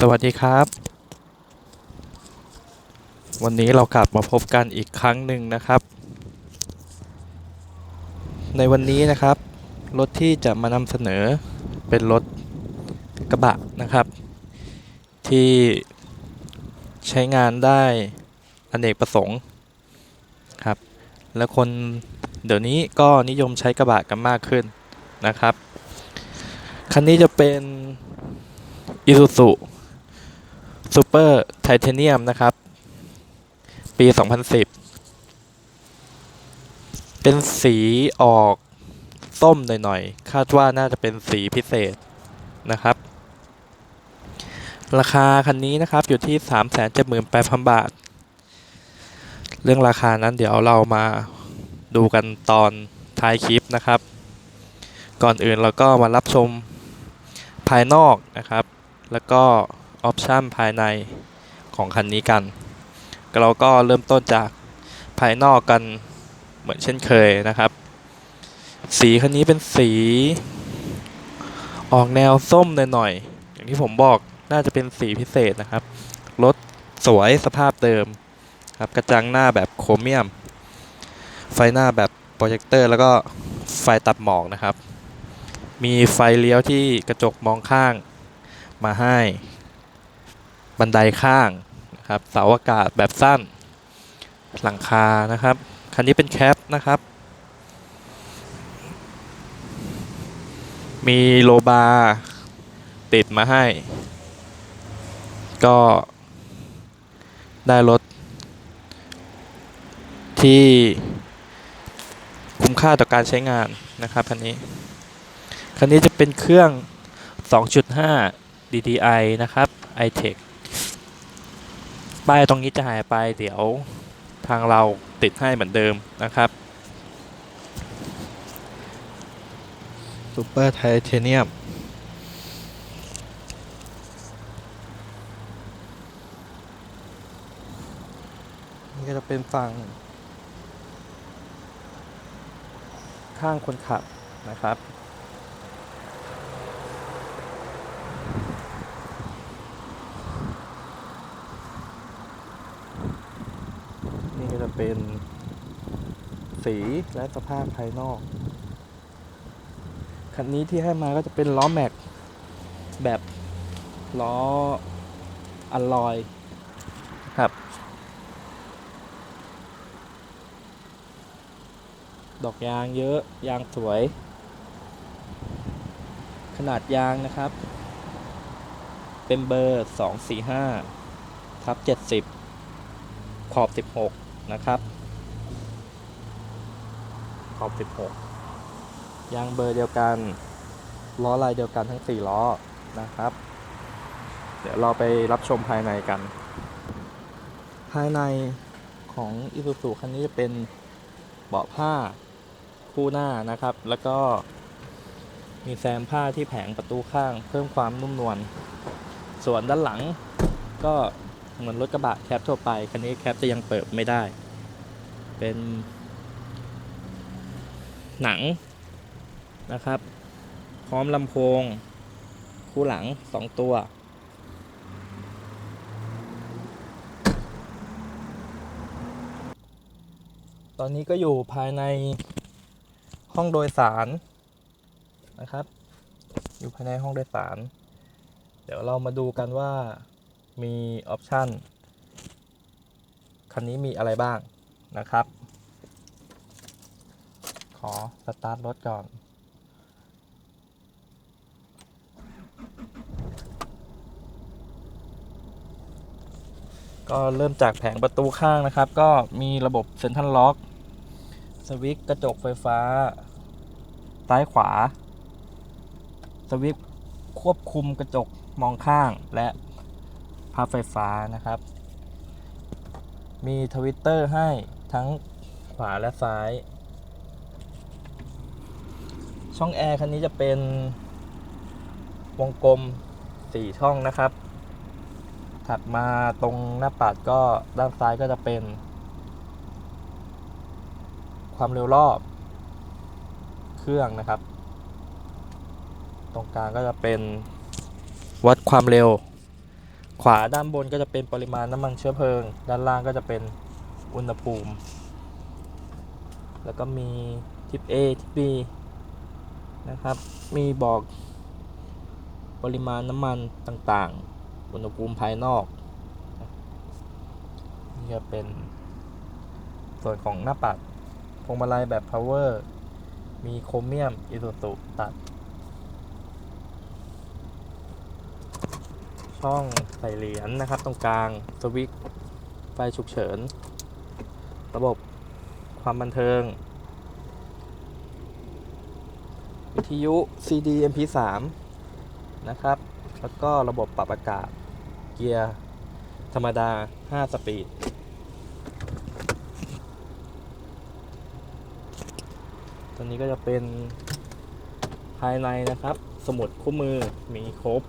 สวัสดีครับ วันนี้เรากลับมาพบกันอีกครั้งหนึ่งนะครับ ในวันนี้นะครับ รถที่จะมานำเสนอเป็นรถกระบะนะครับ ที่ใช้งานได้อเนกประสงค์ครับ และคนเดี๋ยวนี้ก็นิยมใช้กระบะกันมากขึ้นนะครับ คันนี้จะเป็น Isuzu Super Titanium นะครับ ปี 2010 เป็นสีออกส้มหน่อยๆ คาดว่าน่าจะเป็นสีพิเศษนะครับ ราคาคันนี้นะครับอยู่ที่ 378,000 บาท เรื่องราคานั้นเดี๋ยวเรามาดูกันตอนท้ายคลิปนะครับ ก่อนอื่นเราก็มารับชมภายนอกนะครับ แล้วก็ ออปชันภายในของคันนี้กัน เราก็เริ่มต้นจากภายนอกกันเหมือนเช่นเคยนะครับ สีคันนี้เป็นสี ออกแนวส้มหน่อยๆอย่างที่ผมบอกน่าจะเป็นสีพิเศษนะครับ รถสวยสภาพเดิมครับกระจังหน้าแบบโครเมียม ไฟหน้าแบบโปรเจคเตอร์แล้วก็ไฟตัดหมอกนะครับ มีไฟเลี้ยวที่กระจกมองข้างมาให้ บันไดข้างนะครับเสาอากาศแบบสั้น หลังคานะครับ คันนี้เป็นแคปนะครับ มีโลบาร์ติดมาให้ ก็ได้รถที่คุ้มค่าต่อการใช้งานนะครับคันนี้ คันนี้จะเป็นเครื่อง 2.5 DDI นะครับ iTech ป้ายตรงนี้จะหายไปเดี๋ยวทางเราติดให้เหมือนเดิมนะครับ Super Titanium นี่ก็จะเป็นฝั่ง ข้างคนขับนะครับ นี่ก็จะเป็น สีและสภาพภายนอก คันนี้ที่ให้มาก็จะเป็นล้อแม็ก แบบล้ออัลลอยครับ ดอกยางเยอะยางสวย ขนาดยางนะครับ เป็นเบอร์ 245ทับ70 ขอบ 16 นะครับ ขอบ 16 ยางเบอร์เดียวกัน ล้อลายเดียวกันทั้ง 4 ล้อนะครับ เดี๋ยวเราไปรับชมภายในกัน ภายในของ Isuzu คันนี้จะเป็นเบาะผ้าคู่หน้านะครับ แล้วก็มีแซมผ้าที่แผงประตูข้าง เพิ่มความนุ่มนวล ส่วนด้านหลังก็เหมือนรถกระบะแคปทั่วไป คันนี้แคปจะยังเปิดไม่ได้ เป็น หนังนะครับ พร้อมลำโพง คู่หลัง 2 ตัว ตอนนี้ก็อยู่ภายในห้องโดยสารนะครับ อยู่ภายในห้องโดยสาร เดี๋ยวเรามาดูกันว่ามีออปชันคันนี้มีอะไรบ้างนะครับ ขอสตาร์ทรถก่อน ก็เริ่มจากแผงประตูข้างนะครับ ก็มีระบบเซ็นทรัลล็อก สวิตช์กระจกไฟฟ้า ซ้ายขวา สวิตช์ควบคุมกระจกมองข้างและพับไฟฟ้านะครับ มีทวิตเตอร์ให้ทั้งขวาและซ้าย ช่องแอร์คันนี้จะเป็นวงกลม 4 ช่องนะครับ ถัดมาตรงหน้าปัดก็ด้านซ้ายก็จะเป็น ความเร็วรอบเครื่องนะครับ ตรงกลางก็จะเป็นวัดความเร็ว ขวาด้านบนก็จะเป็นปริมาณน้ำมันเชื้อเพลิง ด้านล่างก็จะเป็นอุณหภูมิ แล้วก็มีทิป A ทิป B นะครับ มีบอกปริมาณน้ำมันต่างๆ อุณหภูมิภายนอก นี่ก็เป็นส่วนของหน้าปัด พวงมาลัยแบบ power มีโครเมียมอิสุสุตัด ช่องใส่เหรียญนะครับ ตรงกลาง สวิตช์ไฟฉุกเฉิน ระบบความบันเทิง วิทยุ CD MP3 นะครับ แล้วก็ระบบปรับอากาศ เกียร์ธรรมดา 5 สปีด ตัวนี้ก็จะเป็นภายในนะครับ สมุดคู่มือมีครบ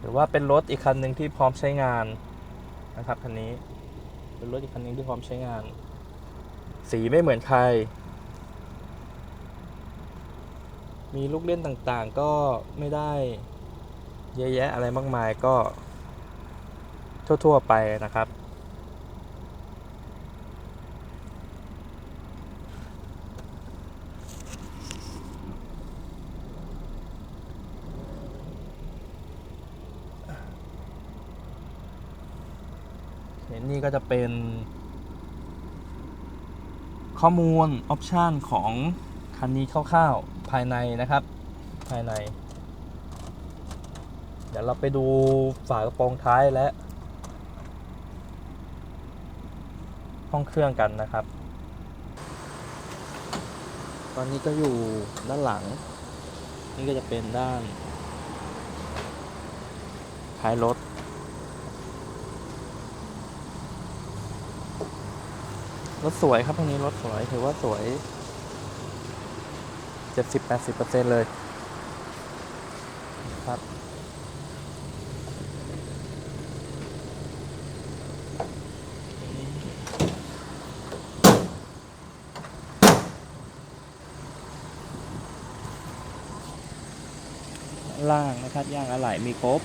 หรือว่าเป็นรถอีกคันหนึ่งที่พร้อมใช้งานนะครับคันนี้ เป็นรถอีกคันหนึ่งที่พร้อมใช้งาน สีไม่เหมือนใคร มีลูกเล่นต่างๆก็ไม่ได้เยอะแยะอะไรมากมายก็ทั่ว ๆ ไปนะครับ เห็นนี่ก็จะเป็น ข้อมูลออปชันของคันนี้คร่าวๆภายในนะครับ ภายใน เดี๋ยวเราไปดูฝากระโปรงท้ายและ ห้องเครื่องกันนะครับ ตอนนี้ก็อยู่ด้านหลัง นี่ก็จะเป็นด้านท้ายรถ รถสวยครับตรงนี้รถสวยถือว่าสวย 70-80%เลยครับล่างนะครับย่างอะไหล่มีครบ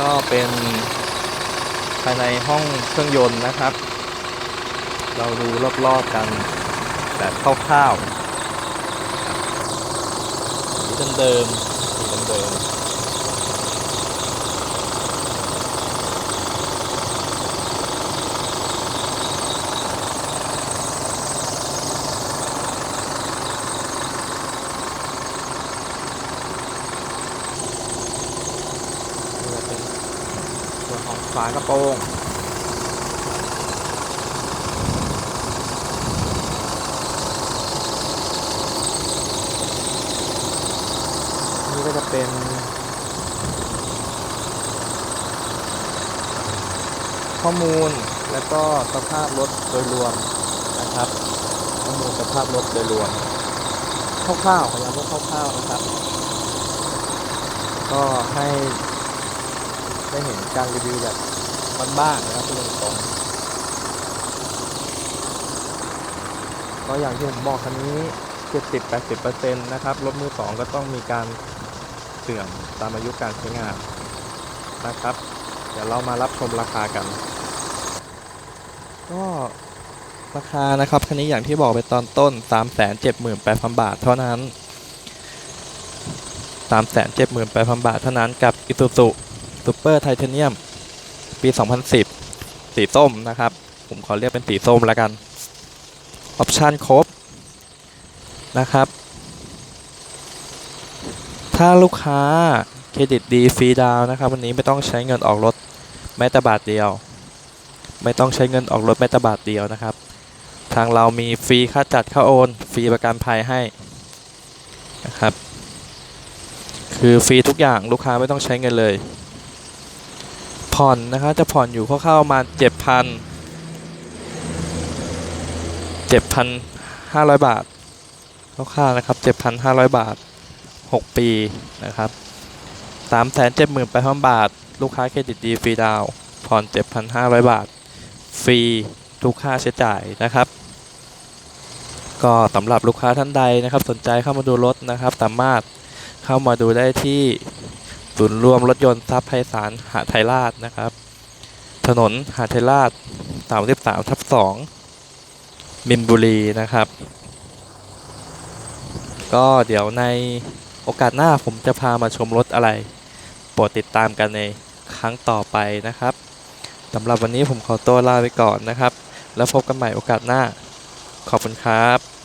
ก็เป็นภายในห้องเครื่องยนต์นะครับ เราดูรอบๆกันแบบคร่าวๆสีเดิมๆสีเดิมๆนี่ก็เป็นส่วนของฝากระโปรงนี่ก็จะเป็นข้อมูลแล้วก็สภาพรถโดยรวมนะครับ ข้อมูลสภาพรถโดยรวมคร่าวๆขอย้ำว่าคร่าวๆนะครับ ก็ให้ ได้เห็นการรีวิวแบบบ้านๆนะครับพูดตรงๆก็อย่างที่ผมบอกคันนี้ 70-80%นะครับรถมือสองก็ต้องมีการเสื่อมตามอายุการใช้งานนะครับ เดี๋ยวเรามารับชมราคากัน ก็ราคานะครับคันนี้อย่างที่บอกไปตอนต้น 378,000 บาทเท่านั้น 378,000 บาทเท่านั้นกับ Isuzu Super Titanium ปี 2010 สีส้มนะครับ ผมขอเรียกเป็นสีส้มแล้วกัน ออปชั่นครบนะครับ ถ้าลูกค้าเครดิตดีฟรีดาวน์นะครับ วันนี้ไม่ต้องใช้เงินออกรถแม้แต่บาทเดียว ไม่ต้องใช้เงินออกรถแม้แต่บาทเดียวนะครับ ทางเรามีฟรีค่าจัดค่าโอนฟรีประกันภัยให้นะครับ คือฟรีทุกอย่างลูกค้าไม่ต้องใช้เงินเลย ผ่อนนะครับจะผ่อนอยู่คร่าวๆประมาณเจ็ดพันเจ็ดพันห้าร้อยบาทคร่าวๆนะครับเจ็ดพันห้าร้อยบาทหกปีนะครับสามแสนเจ็ดหมื่นแปดพันบาท ลูกค้าเครดิตดีฟรีดาวผ่อนเจ็ดพันห้าร้อยบาท ฟรีทุกค่าใช้จ่ายนะครับ ก็สำหรับลูกค้าท่านใดนะครับ สนใจเข้ามาดูรถนะครับ สามารถเข้ามาดูได้ที่ ศูนย์รวมรถยนต์ทรัพย์ไพศาลหาไทยราชนะครับ ถนนหาไทยราช33ทับ2มินบุรีนะครับ ก็เดี๋ยวในโอกาสหน้าผมจะพามาชมรถอะไร โปรดติดตามกันในครั้งต่อไปนะครับสำหรับวันนี้ผมขอตัวลาไปก่อนนะครับ แล้วพบกันใหม่โอกาสหน้า ขอบคุณครับ